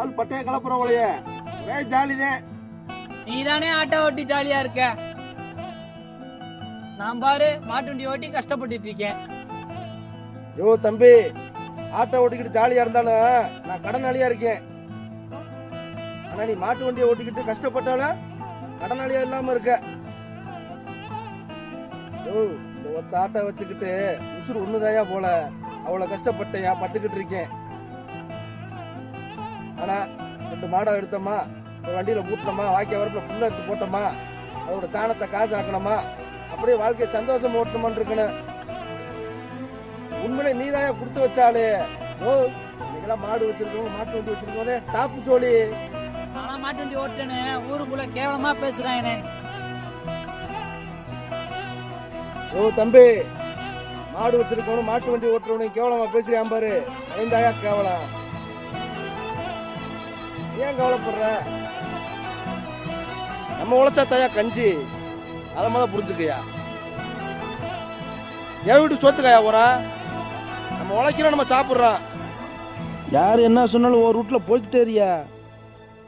ஆள் பட்டைய கலப்புற போலயே. ஒரே ஜாலிதான் நீ தானே ஆட்டோ ஓட்டி ஜாலியா இருக்க? நான் பாரு மாட்டு வண்டி ஓட்டி கஷ்டப்பட்டுட்டு இருக்கேன். யோ தம்பி ஆட்டோ ஓட்டிக்கிட்டு ஜாலியா இருந்தாலும் நான் கடனாளியா இருக்கேன். ஆனா நீ மாட்டு வண்டியை ஓட்டிக்கிட்டு கஷ்டப்பட்டாலும் கடனாளியா இல்லாம இருக்க. யோ இந்த ஒத்த ஆட்டோ வச்சுக்கிட்டு உசுறு ஒண்ணுதாயா போல? அவ்வளவு கஷ்டப்பட்டேயா பட்டுக்கிட்டு இருக்கேன். ஆனா ரெண்டு மாடை எடுத்தோமா ஒரு வண்டியில ஊட்டினோமா வாக்கிய வரப்புல புல்ல எடுத்து போட்டோமா அதோட சாணத்தை காசு ஆக்கணுமா அப்படியே வாழ்க்கையை சந்தோஷம் ஓட்டணுமான்னு இருக்கணும் உண்மையிலே நீதாயா கொடுத்து வச்சாலே ஓ நீங்களாம் மாடு வச்சிருக்கவங்க மாட்டு வண்டி வச்சிருக்கவங்க டாப்பு சோழி. நானா மாட்டு வண்டி ஓட்டுன்னு ஊருக்குள்ள கேவலமா என்ன. ஓ தம்பி மாடு வச்சிருக்கவனும் மாட்டு வண்டி ஓட்டுறவனையும் கேவலமா பேசுறியான் பாரு ஐந்தாயா கேவலம். ஏன் கவலைப்படுற? நம்ம உழைச்சா தாயா கஞ்சி. அதை முதல்ல புரிஞ்சுக்கயா? என் வீட்டு சோத்துக்காயா போறா? நம்ம உழைக்கிறோம் நம்ம சாப்பிட்றோம். யார் என்ன சொன்னாலும் ஒரு ரூட்ல போய்கிட்டே இருக்கியா?